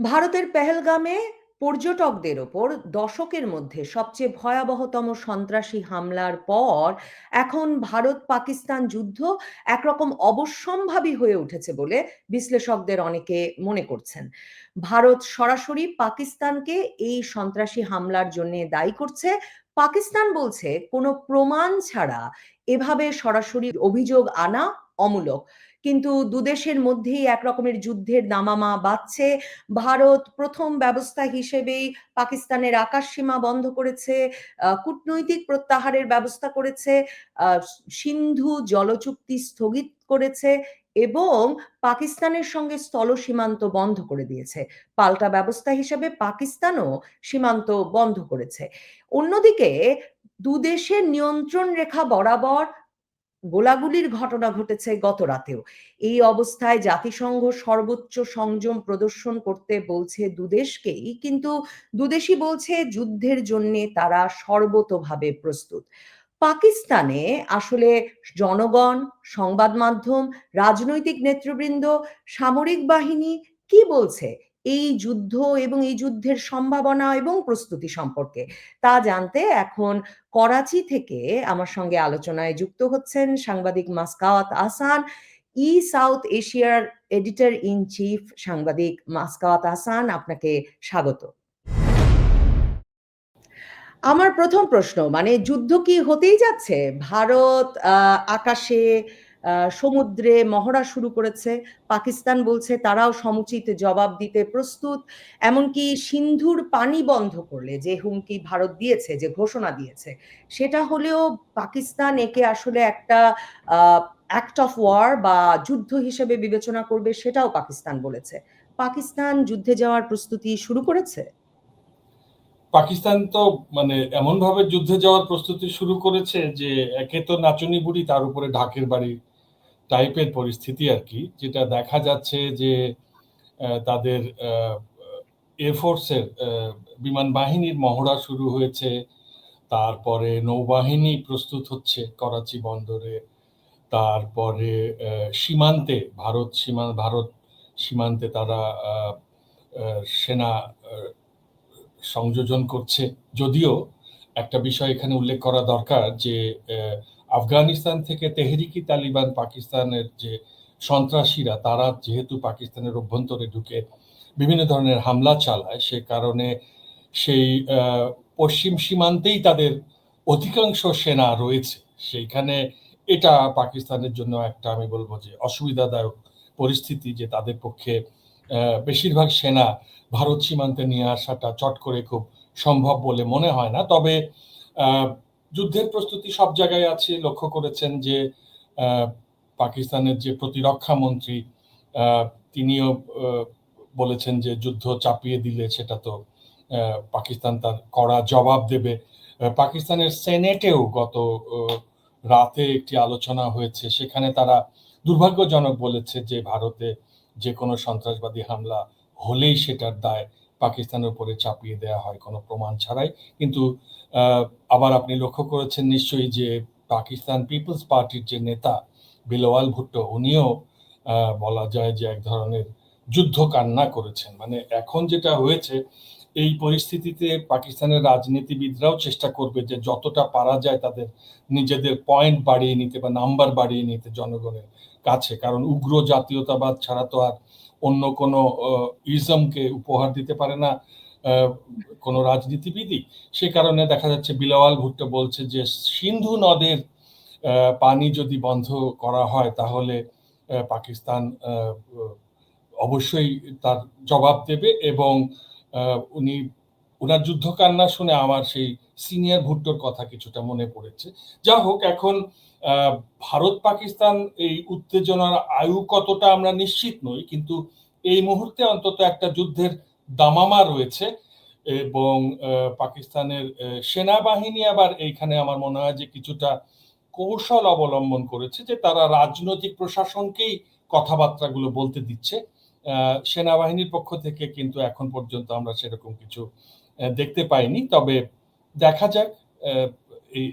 ভারতের পেহেলগামে পর্যটকদের ওপর দশকের মধ্যে সবচেয়ে ভয়াবহতম সন্ত্রাসী হামলার পর এখন ভারত পাকিস্তান যুদ্ধ একরকম অবশ্যম্ভাবী হয়ে উঠেছে বলে বিশ্লেষকদের অনেকে মনে করছেন। ভারত সরাসরি পাকিস্তানকে এই সন্ত্রাসী হামলার জন্য দায়ী করছে। পাকিস্তান বলছে, কোনো প্রমাণ ছাড়া এভাবে সরাসরি অভিযোগ আনা অমূলক। কিন্তু দুদেশের মধ্যেই এক রকমের যুদ্ধের দামামা বাজছে ভারত প্রথম ব্যবস্থা হিসেবেই পাকিস্তানের আকাশ সীমা বন্ধ করেছে কূটনৈতিক প্রত্যাহারের ব্যবস্থা করেছে সিন্ধু জলচুক্তি স্থগিত করেছে এবং পাকিস্তানের সঙ্গে স্থল সীমান্ত বন্ধ করে দিয়েছে। পাল্টা ব্যবস্থা হিসেবে পাকিস্তানও সীমান্ত বন্ধ করেছে। অন্যদিকে দুদেশের নিয়ন্ত্রণ রেখা বরাবর গোলাগুলির ঘটনা ঘটেছে গত রাতেও। এই অবস্থায় জাতিসংঘ সর্বোচ্চ সংযম প্রদর্শন করতে বলছে দুদেশকেই, কিন্তু দুদেশই বলছে যুদ্ধের জন্য তারা সর্বতোভাবে প্রস্তুত। পাকিস্তানে আসলে জনগণ, সংবাদ মাধ্যম, রাজনৈতিক নেতৃবৃন্দ, সামরিক বাহিনী কি বলছে? এই যুদ্ধ এবং এই যুদ্ধের সম্ভাবনা এবং প্রস্তুতি সম্পর্কে। তা জানতে এখন করাচি থেকে আমার সঙ্গে আলোচনায় যুক্ত হচ্ছেন সাংবাদিক মাসকাওয়াত আসান ই সাউথ এশিয়ার এডিটর ইন চিফ সাংবাদিক মাসকাওয়াত আসান আপনাকে স্বাগত। আমার প্রথম প্রশ্ন মানে যুদ্ধ কি হতেই যাচ্ছে? ভারত আকাশে সমুদ্রে মহড়া শুরু করেছে। পাকিস্তান বলছে তারাও সমুচিত জবাব দিতে প্রস্তুত। এমনকি সিন্ধুর পানি বন্ধ করলে যে হুমকি ভারত দিয়েছে, যে ঘোষণা দিয়েছে, সেটা হলেও পাকিস্তান একে আসলে একটা অ্যাক্ট অফ ওয়ার বা যুদ্ধ হিসেবে বিবেচনা করবে সেটাও পাকিস্তান বলেছে। পাকিস্তান যুদ্ধে যাওয়ার প্রস্তুতি শুরু করেছে? পাকিস্তান তো মানে এমন ভাবে যুদ্ধে যাওয়ার প্রস্তুতি শুরু করেছে যে একে তো নাচনি বুড়ি, তার উপরে ঢাকের বাড়ি টাইপের পরিস্থিতি আর কি, যেটা দেখা যাচ্ছে যে তাদের এয়ারফোর্সের বিমান বাহিনীর মহড়া শুরু হয়েছে, তারপরে নৌবাহিনী প্রস্তুত হচ্ছে করাচি বন্দরে, তারপরে সীমান্তে, ভারত সীমা, ভারত সীমান্তে তারা সেনা সংযোজন করছে। যদিও একটা বিষয় এখানে উল্লেখ করা দরকার যে আফগানিস্তান থেকে তেহরিকি তালিবান পাকিস্তানের যে সন্ত্রাসীরা, তারা যেহেতু পাকিস্তানের অভ্যন্তরে ঢুকে বিভিন্ন ধরনের হামলা চালায়, সে কারণে সেই পশ্চিম সীমান্তেই তাদের অধিকাংশ সেনা রয়েছে। সেইখানে এটা পাকিস্তানের জন্য একটা, আমি বলব যে অসুবিধাদায়ক পরিস্থিতি যে তাদের পক্ষে বেশিরভাগ সেনা ভারত সীমান্তে নিয়ে আসাটা চট করে খুব সম্ভব বলে মনে হয় না। তবে যুদ্ধের প্রস্তুতি সব জায়গায় আছে। লক্ষ্য করেছেন যে পাকিস্তানের যে প্রতিরক্ষা মন্ত্রী তিনিও বলেছেন যে যুদ্ধ চাপিয়ে দিলে সেটা তো পাকিস্তান তার কড়া জবাব দেবে। পাকিস্তানের সেনেটেও গত রাতে একটি আলোচনা হয়েছে। সেখানে তারা দুর্ভাগ্যজনক বলেছে যে ভারতে যে কোনো সন্ত্রাসবাদী হামলা হলেই সেটার দায় পাকিস্তানের উপরে চাপিয়ে দেওয়া হয় কোনো প্রমাণ ছাড়াই। কিন্তু আবার আপনি লক্ষ্য করেছেন নিশ্চয়ই যে পাকিস্তান পিপলস পার্টির যে নেতা বিলওয়াল ভুট্টো, উনিও বলা যায় যে এক ধরনের যুদ্ধ কান্না করেছেন। মানে এখন যেটা হয়েছে, এই পরিস্থিতিতে পাকিস্তানের রাজনীতিবিদরাও চেষ্টা করবে যে যতটা পারা যায় তাদের নিজেদের পয়েন্ট বাড়িয়ে নিতে বা নাম্বার বাড়িয়ে নিতে জনগণের কাছে। কারণ উগ্র জাতীয়তাবাদ ছাড়া তো আর অন্য কোনো ইজমকে উপহার দিতে পারে না কোনো রাজনীতিবিদই। সে কারণে দেখা যাচ্ছে বিলাওয়াল ভুট্টো বলছে যে, সিন্ধু নদের পানি যদি বন্ধ করা হয় তাহলে পাকিস্তান অবশ্যই তার জবাব দেবে এবং উনি ওনার যুদ্ধকান্না শুনে আমার সেই সিনিয়র ভুট্টোর কথা কিছুটা মনে পড়েছে। যা হোক, এখন ভারত পাকিস্তান এই উত্তেজনার আয়ু কতটা আমরা নিশ্চিত নই, কিন্তু এই মুহূর্তে অন্তত একটা যুদ্ধের দামামা রয়েছে এবং পাকিস্তানের সেনাবাহিনী আবার এইখানে আমার মনে হয় যে কিছুটা কৌশল অবলম্বন করেছে যে তারা রাজনৈতিক প্রশাসনকেই কথাবার্তাগুলো বলতে দিচ্ছে। সেনাবাহিনীর পক্ষ থেকে কিন্তু এখন পর্যন্ত আমরা সেরকম কিছু দেখতে পাইনি। তবে দেখা যাক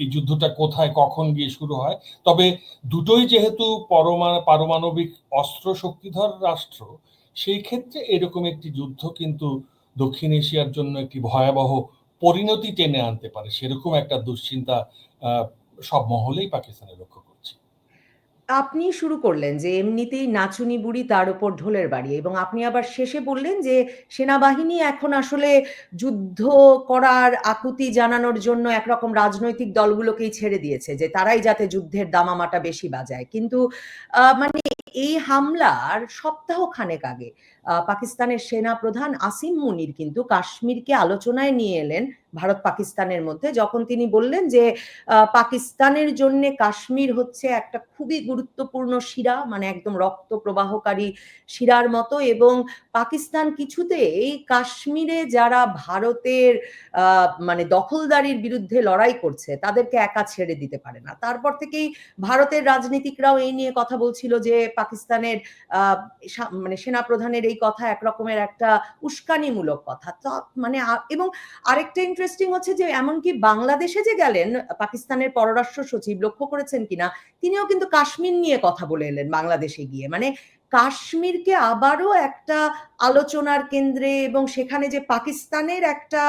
এই যুদ্ধটা কোথায়, কখন গিয়ে শুরু হয়? তবে দুটোই যেহেতু পরমা, পারমাণবিক অস্ত্র শক্তিধর রাষ্ট্র, সেই ক্ষেত্রে এরকম একটি যুদ্ধ কিন্তু দক্ষিণ এশিয়ার জন্য একটি ভয়াবহ পরিণতি টেনে আনতে পারে। সেরকম একটা দুশ্চিন্তা সব মহলেই পাকিস্তানে লক্ষ্য করছে আপনি শুরু করলেন যে এমনিতেই নাচুনি বুড়ি তার উপর ঢোলের বাড়ি এবং আপনি আবার শেষে বললেন যে সেনাবাহিনী এখন আসলে যুদ্ধ করার আকুতি জানানোর জন্য একরকম রাজনৈতিক দলগুলোকেই ছেড়ে দিয়েছে, যে তারাই যাতে যুদ্ধের দামামাটা বেশি বাজায়। কিন্তু মানে এই হামলার সপ্তাহ খানেক আগে পাকিস্তানের সেনা প্রধান আসিম মুনির কিন্তু কাশ্মীরকে আলোচনায় নিয়ে এলেন ভারত পাকিস্তানের মধ্যে, যখন তিনি বললেন যে পাকিস্তানের জন্য কাশ্মীর হচ্ছে একটা খুবই গুরুত্বপূর্ণ শিরা মানে একদম রক্ত প্রবাহকারী শিরার মতো এবং পাকিস্তান কিছুতেই কাশ্মীরে যারা ভারতের মানে দখলদারির বিরুদ্ধে লড়াই করছে, তাদেরকে একা ছেড়ে দিতে পারে না। তারপর থেকেই ভারতের রাজনীতিকরাও এই নিয়ে কথা বলছিল যে পাকিস্তানের মানে সেনা প্রধানের এই কথা একরকমের একটা উস্কানিমূলক কথা। মানে এবং আরেকটা ইন্টারেস্টিং হচ্ছে যে এমনকি বাংলাদেশে যে গেলেন, পাকিস্তানের পররাষ্ট্র সচিব লক্ষ্য করেছেন কিনা, তিনিও কিন্তু কাশ্মীর নিয়ে কথা বলে এলেন বাংলাদেশে গিয়ে। মানে কাশ্মীরকে আবারও একটা আলোচনার কেন্দ্রে এবং সেখানে যে পাকিস্তানের একটা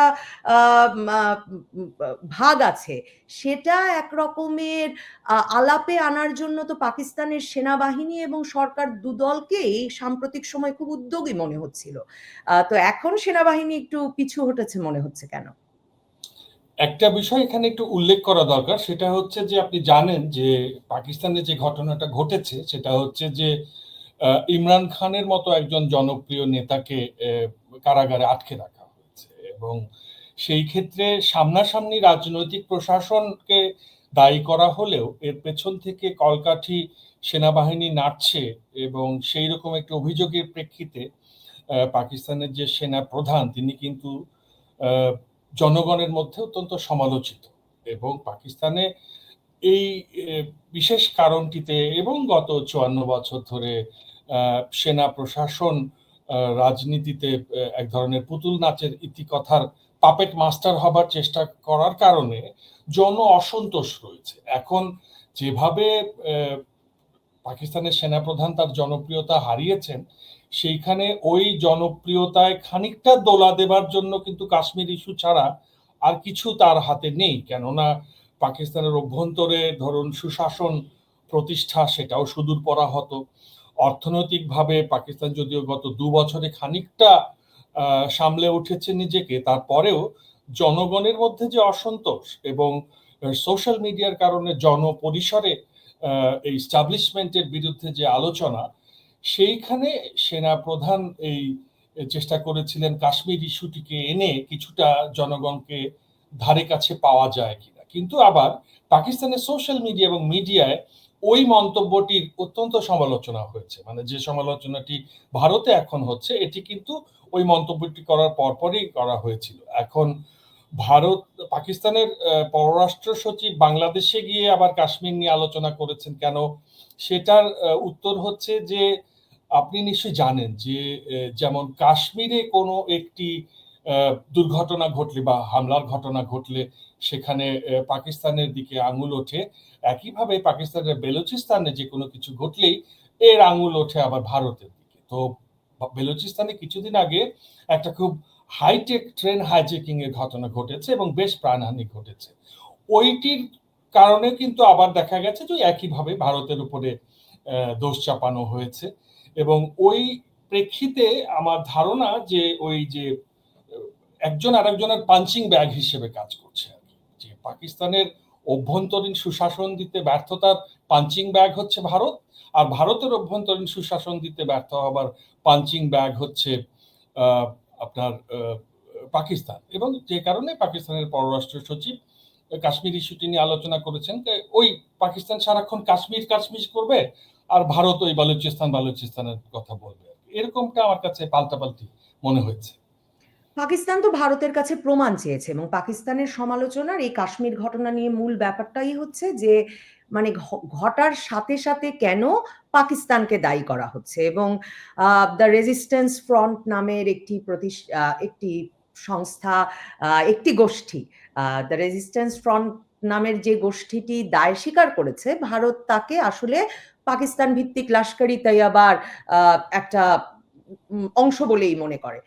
ভাগ আছে সেটা একরকমের আহ, আলাপে আনার জন্য তো পাকিস্তানের সেনাবাহিনী এবং সরকার দুদলকেই সাম্প্রতিক সময় খুব উদ্যোগী মনে হচ্ছিল। তো এখন সেনাবাহিনী একটু পিছু হটেছে মনে হচ্ছে কেন? একটা বিষয় এখানে একটু উল্লেখ করা দরকার, সেটা হচ্ছে যে আপনি জানেন যে পাকিস্তানে যে ঘটনাটা ঘটেছে, সেটা হচ্ছে যে ইমরান খানের মতো একজন জনপ্রিয় নেতাকে কারাগারে আটকে রাখা হয়েছে এবং সেই ক্ষেত্রে সামনাসামনি রাজনৈতিক প্রশাসনকে দায়ী করা হলেও এর পেছন থেকে কলকাঠি সেনাবাহিনী নাড়ছে এবং সেই রকম একটি অভিযোগের প্রেক্ষিতে পাকিস্তানের যে সেনা প্রধান তিনি কিন্তু জনগণের মধ্যে অত্যন্ত সমালোচিত এবং পাকিস্তানে এই বিশেষ কারণটিতে এবং গত চুয়ান্ন বছর ধরে সেনা প্রশাসন রাজনীতিতে এক ধরনের পুতুল নাচের ইতিকথার পাপেট মাস্টার হবার চেষ্টা করার কারণে জন অসন্তোষ রয়েছে। এখন যেভাবে পাকিস্তানের সেনাপ্রধান তার জনপ্রিয়তা হারিয়েছেন সেইখানে ওই জনপ্রিয়তায় খানিকটা দোলা দেবার জন্য কিন্তু কাশ্মীর ইস্যু ছাড়া আর কিছু তার হাতে নেই। কেননা পাকিস্তানের অভ্যন্তরে ধরুন সুশাসন প্রতিষ্ঠা সেটাও সুদূর পরা হতো অর্থনৈতিকভাবে পাকিস্তান যদিও গত দু বছরে খানিকটা সামলে উঠেছে নিজেকে, তারপরেও জনগণের মধ্যে যে অসন্তোষ এবং সোশ্যাল মিডিয়ার কারণে জনপরিসরে এই স্টাবলিশমেন্টের বিরুদ্ধে যে আলোচনা সেইখানে সেনা প্রধান এই চেষ্টা করেছিলেন কাশ্মীর ইস্যুটিকে এনে কিছুটা জনগণকে ধারে কাছে পাওয়া যায় কিনা। কিন্তু আবার পাকিস্তানের সোশ্যাল মিডিয়া এবং মিডিয়ায় ওই মন্তব্যটির অত্যন্ত সমালোচনা হয়েছে। মানে যে সমালোচনাটি ভারতে এখন হচ্ছে, এটি কিন্তু ওই মন্তব্যটি করার পরপরই করা হয়েছিল। এখন ভারত, পাকিস্তানের পররাষ্ট্র সচিব বাংলাদেশে গিয়ে আবার কাশ্মীর নিয়ে আলোচনা করেছেন কেন? সেটার উত্তর হচ্ছে যে আপনি নিশ্চয়ই জানেন যে যেমন কাশ্মীরে কোনো একটি দুর্ঘটনা ঘটলে বা হামলার ঘটনা ঘটলে সেখানে পাকিস্তানের দিকে আঙুল ওঠে। একইভাবে পাকিস্তানের বেলুচিস্তানে যে কোনো কিছু ঘটলেই এর আঙুল ওঠে আবার ভারতের দিকে। তো বেলুচিস্তানে কিছুদিন আগে একটা খুব হাইটেক ট্রেন হাইজেকিং এর ঘটনা ঘটেছে এবং বেশ প্রাণহানি ঘটেছে। ওইটির কারণে কিন্তু আবার দেখা গেছে যে, একইভাবে ভারতের উপরে দোষ চাপানো হয়েছে। এবং ওই প্রেক্ষিতে আমার ধারণা যে ওই যে, একজন আরেকজনের পাঞ্চিং ব্যাগ হিসেবে কাজ করছে। যে পাকিস্তানের অভ্যন্তরীণ সুশাসন দিতে ব্যর্থতার পাঞ্চিং ব্যাগ হচ্ছে ভারত, আর ভারতের অভ্যন্তরীণ সুশাসন দিতে ব্যর্থ হবার পাঞ্চিং ব্যাগ হচ্ছে আপনার পাকিস্তান এবং যে কারণে পাকিস্তানের পররাষ্ট্র সচিব, কাশ্মীর ইস্যুটি নিয়ে আলোচনা করেছেন ওই পাকিস্তান সারাক্ষণ কাশ্মীর কাশ্মীর করবে আর ভারত ওই বালুচিস্তান, বালুচিস্তানের কথা বলবে এরকমটা আমার কাছে পাল্টাপাল্টি মনে হয়েছে। পাকিস্তান তো ভারতের কাছে প্রমাণ চেয়েছে এবং পাকিস্তানের সমালোচনার এই কাশ্মীর ঘটনা নিয়ে মূল ব্যাপারটাই হচ্ছে যে মানে ঘটার সাথে সাথে কেন পাকিস্তানকে দায়ী করা হচ্ছে এবং দ্য রেজিস্ট্যান্স ফ্রন্ট নামের একটি প্রতিষ্ঠা একটি সংস্থা একটি গোষ্ঠী দ্য রেজিস্ট্যান্স ফ্রন্ট নামের যে গোষ্ঠীটি দায় স্বীকার করেছে, ভারত তাকে আসলে পাকিস্তান ভিত্তিক লাস্কারি তাইয়াবার একটা অংশ বলেই মনে করে।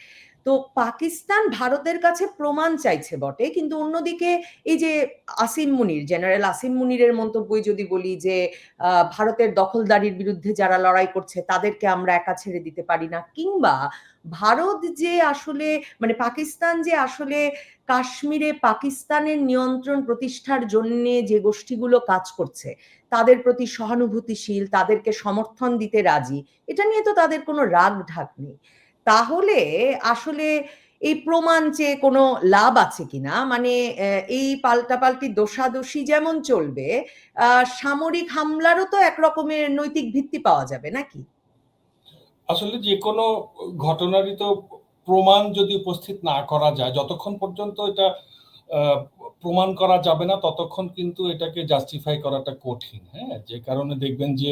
তো পাকিস্তান ভারতের কাছে প্রমাণ চাইছে বটে, কিন্তু অন্যদিকে এই যে আসিম মুনির, জেনারেল আসিম মুনিরের মন্তব্যই যদি বলি যে ভারতের দখলদারির বিরুদ্ধে যারা লড়াই করছে তাদেরকে আমরা একা ছেড়ে দিতে পারি না। কিংবা ভারত যে আসলে মানে পাকিস্তান যে আসলে কাশ্মীরে পাকিস্তানের নিয়ন্ত্রণ প্রতিষ্ঠার জন্য যে গোষ্ঠীগুলো কাজ করছে, তাদের প্রতি সহানুভূতিশীল, তাদেরকে সমর্থন দিতে রাজি, এটা নিয়ে তো তাদের কোনো রাগ ঢাক নেই। তাহলে আসলে এই প্রমাণ চেয়ে কোনো লাভ আছে কিনা? মানে এই পাল্টাপাল্টি দোষাদোষি যেমন চলবে সামরিক হামলারও তো একরকমের নৈতিক ভিত্তি পাওয়া যাবে, নাকি? আসলে যে কোনো ঘটনারই তো প্রমাণ যদি উপস্থিত না করা যায়, যতক্ষণ পর্যন্ত এটা প্রমাণ করা যাবে না, ততক্ষণ কিন্তু এটাকে জাস্টিফাই করাটা কঠিন হ্যাঁ? যে কারণে দেখবেন যে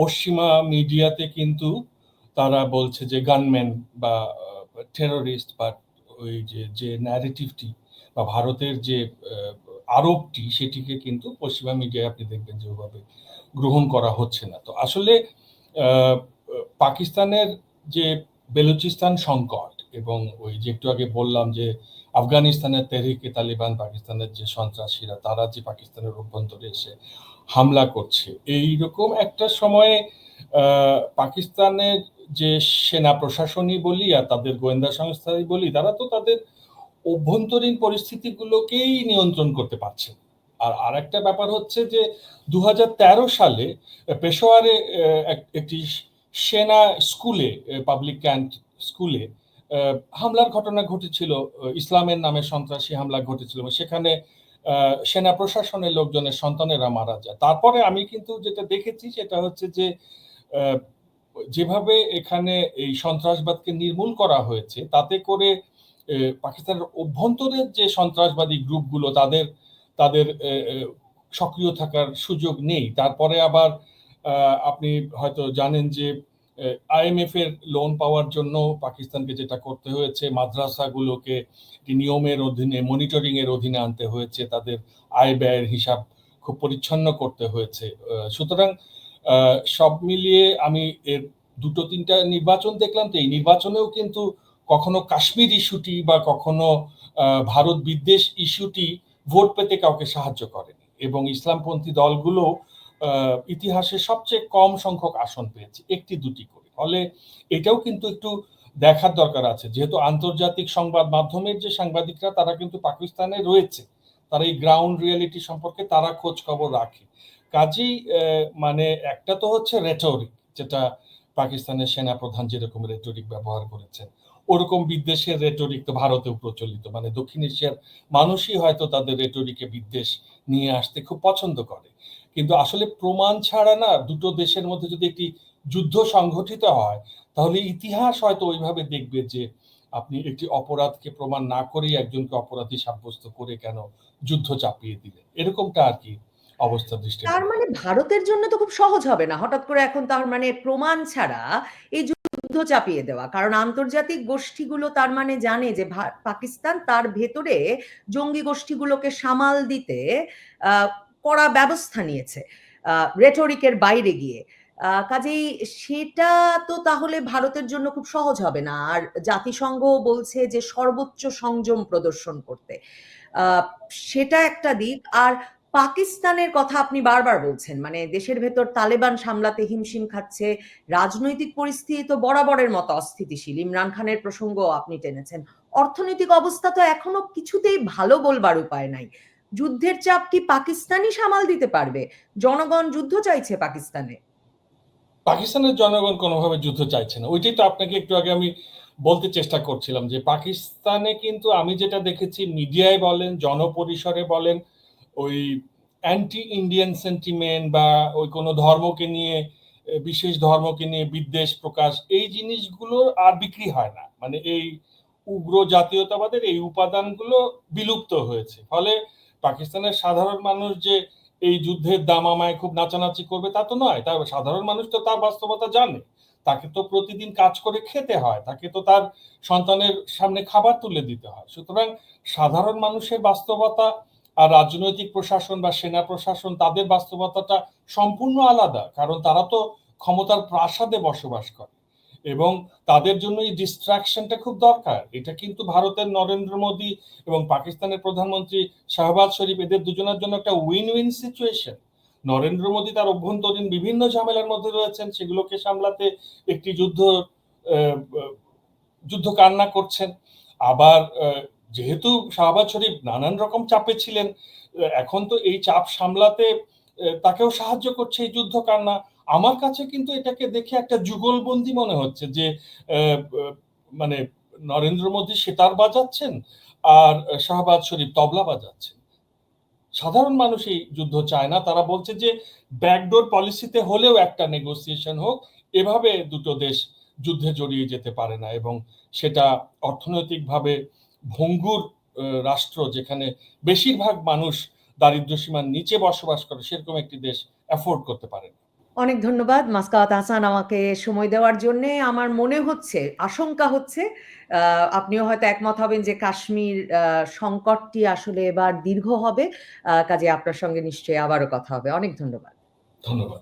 পশ্চিমা মিডিয়াতে কিন্তু তারা বলছে যে গানম্যান বা টেরোরিস্ট বা ওই যে যে ন্যারেটিভটি বা ভারতের যে আরোপটি সেটিকে কিন্তু পশ্চিমা মিডিয়ায় আপনি দেখবেন যে ওভাবে গ্রহণ করা হচ্ছে না। তো আসলে পাকিস্তানের যে বেলুচিস্তান সংকট এবং ওই যে একটু আগে বললাম যে আফগানিস্তানের তেহরিকে তালিবান, পাকিস্তানের যে সন্ত্রাসীরা, তারা যে পাকিস্তানের অভ্যন্তরে এসে হামলা করছে এই রকম একটা সময়ে পাকিস্তানের যে সেনা প্রশাসনই বলি আর তাদের গোয়েন্দা সংস্থাই বলি, তারা তো তাদের অভ্যন্তরীণ পরিস্থিতিগুলোকেই নিয়ন্ত্রণ করতে পারছে না। আর আরেকটা ব্যাপার হচ্ছে যে দু হাজার তেরো সালে পেশোয়ারে এক- একটি সেনা স্কুলে পাবলিক ক্যাম্প স্কুলে হামলার ঘটনা ঘটেছিল ইসলামের নামে সন্ত্রাসী হামলা ঘটেছিল, সেখানে সেনা প্রশাসনের লোকজনের সন্তানেরা মারা যায় তারপরে আমি কিন্তু যেটা দেখেছি সেটা হচ্ছে যে যেভাবে এখানে এই সন্ত্রাসবাদকে নির্মূল করা হয়েছে, তাতে করে পাকিস্তানের অভ্যন্তরের যে সন্ত্রাসবাদী গ্রুপগুলো, তাদের তাদের সক্রিয় থাকার সুযোগ নেই। তারপরে আবার আপনি হয়তো জানেন যে আইএমএফ এর লোন পাওয়ার জন্য পাকিস্তানকে যেটা করতে হয়েছে, মাদ্রাসাগুলোকে নিয়মের অধীনে মনিটরিং এর অধীনে আনতে হয়েছে। তাদের আয় ব্যয়ের হিসাব খুব পরিচ্ছন্ন করতে হয়েছে। সুতরাং সব মিলিয়ে আমি এর দুটো তিনটা নির্বাচন দেখলাম তো, এই নির্বাচনেও কিন্তু কখনো কাশ্মীর ইস্যুটি বা কখনো ভারত বিদ্বেষ ইস্যুটি ভোট পেতে কাউকে সাহায্য করেনি এবং ইসলামপন্থী দলগুলো ইতিহাসে সবচেয়ে কম সংখ্যক আসন পেয়েছে, একটি দুটি করে। ফলে এটাও কিন্তু একটু দেখার দরকার আছে। যেহেতু আন্তর্জাতিক সংবাদ মাধ্যমের যে সাংবাদিকরা, তারা কিন্তু পাকিস্তানে রয়েছে। তারা এই গ্রাউন্ড রিয়েলিটি সম্পর্কে তারা খোঁজ খবর রাখে। কাজেই মানে একটা তো হচ্ছে রেটরিক যেটা পাকিস্তানের সেনাপ্রধান যেরকম রেটরিক ব্যবহার করেছেন, ওরকম বিদ্বেষের রেটরিক তো ভারতেও প্রচলিত। মানে দক্ষিণ এশিয়ার মানুষই হয়তো তাদের রেটরিকে বিদ্বেষ নিয়ে আসতে খুব পছন্দ করে। কিন্তু আসলে প্রমাণ ছাড়া না দুটো দেশের মধ্যে যদি একটি যুদ্ধ সংঘটিত হয়, তাহলে ইতিহাস হয়তো ওইভাবে দেখবে যে আপনি একটি অপরাধকে প্রমাণ না করেই একজনকে অপরাধী সাব্যস্ত করে কেন যুদ্ধ চাপিয়ে দিলেন। এরকমটা আর কি অবস্থা দৃষ্টি তার মানে ভারতের জন্য তো খুব সহজ হবে না। হঠাৎ করে এখন তার মানে প্রমাণ ছাড়া এই যুদ্ধ চাপিয়ে দেওয়া। কারণ আন্তর্জাতিক গোষ্ঠীগুলো তার মানে জানে যে পাকিস্তান তার ভেতরে জঙ্গি গোষ্ঠীগুলোকে সামাল দিতে আহ, কড়া ব্যবস্থা নিয়েছে রেটরিকের বাইরে গিয়ে। আহ, কাজেই সেটা তো তাহলে ভারতের জন্য খুব সহজ হবে না। আর জাতিসংঘ বলছে যে সর্বোচ্চ সংযম প্রদর্শন করতে। আহ, সেটা একটা দিক। আর পাকিস্তানের কথা আপনি বারবার বলছেন মানে দেশের ভেতর তালেবান সামলাতে হিমশিম খাচ্ছে, রাজনৈতিক পরিস্থিতি তো বরাবরের মতো অস্থিতিশীল। ইমরান খানের প্রসঙ্গ আপনি টেনেছেন। অর্থনৈতিক অবস্থা তো এখনও কিছুতেই ভালো বলবার উপায় নাই। যুদ্ধের চাপ কি পাকিস্তানই সামাল দিতে পারবে? জনগণ যুদ্ধ চাইছে পাকিস্তানে। পাকিস্তানের জনগণ কোনোভাবে যুদ্ধ চাইছে না। ওইটাই তো আপনাকে একটু আগে আমি বলতে চেষ্টা করছিলাম যে, পাকিস্তানে কিন্তু আমি যেটা দেখেছি, মিডিয়ায় বলেন, জনপরিসরে বলেন ওই অ্যান্টি ইন্ডিয়ান সেন্টিমেন্ট বা ওই কোনো ধর্মকে নিয়ে বিশেষ ধর্মকে নিয়ে বিদ্বেষ প্রকাশ, এই জিনিসগুলো আর বিক্রি হয় না। মানে এই উগ্র জাতীয়তাবাদের এই উপাদানগুলো বিলুপ্ত হয়েছে। ফলে পাকিস্তানের সাধারণ মানুষ যে এই যুদ্ধের দামামায় খুব নাচানাচি করবে তা তো নয়। তার সাধারণ মানুষ তো তার বাস্তবতা জানে। তাকে তো প্রতিদিন কাজ করে খেতে হয়। তাকে তো তার সন্তানের সামনে খাবার তুলে দিতে হয়। সুতরাং সাধারণ মানুষের বাস্তবতা রাজনৈতিক প্রশাসন বা সেনা প্রশাসন, তাদের বাস্তবতাটা সম্পূর্ণ আলাদা, কারণ তারা তো ক্ষমতার প্রাসাদে বসবাস করে। এবং তাদের জন্য এই ডিস্ট্রাকশনটা খুব দরকার। এটা কিন্তু ভারতের নরেন্দ্র মোদী এবং পাকিস্তানের প্রধানমন্ত্রী শাহবাজ শরীফ, এদের দুজনের জন্য একটা win win situation Narendra Modi তার অভ্যন্তরীণ বিভিন্ন ঝামেলার মধ্যে রয়েছেন, সেগুলোকে সামলাতে একটি যুদ্ধ যুদ্ধ কান্না করছেন। আবার যেহেতু শাহবাজ শরীফ নানান রকম চাপে ছিলেন, এখন তো এই চাপ সামলাতে তাকেও সাহায্য করছে এই যুদ্ধ কান্না আমার কাছে কিন্তু এটাকে দেখে একটা যুগলবন্দি মনে হচ্ছে যে মানে নরেন্দ্র মোদী সেতার বাজাচ্ছেন আর শাহবাজ শরীফ তবলা বাজাচ্ছেন। সাধারণ মানুষ এই যুদ্ধ চায় না। তারা বলছে যে, ব্যাকডোর পলিসিতে হলেও একটা নেগোসিয়েশন হোক, এভাবে দুটো দেশ যুদ্ধে জড়িয়ে যেতে পারে না এবং সেটা অর্থনৈতিকভাবে ভঙ্গুর রাষ্ট্র যেখানে বেশিরভাগ মানুষ দারিদ্র্য সীমার নিচে বসবাস করে সেরকম একটি দেশ অ্যাফোর্ড করতে পারে না অনেক ধন্যবাদ মাসকাওয়াত হাসান আমাকে সময় দেওয়ার জন্য। আমার মনে হচ্ছে আশঙ্কা হচ্ছে আপনিও হয়তো একমত হবেন যে কাশ্মীর সংকটটি আসলে এবার দীর্ঘ হবে। কাজে আপনার সঙ্গে নিশ্চয়ই আবারও কথা হবে। অনেক ধন্যবাদ। ধন্যবাদ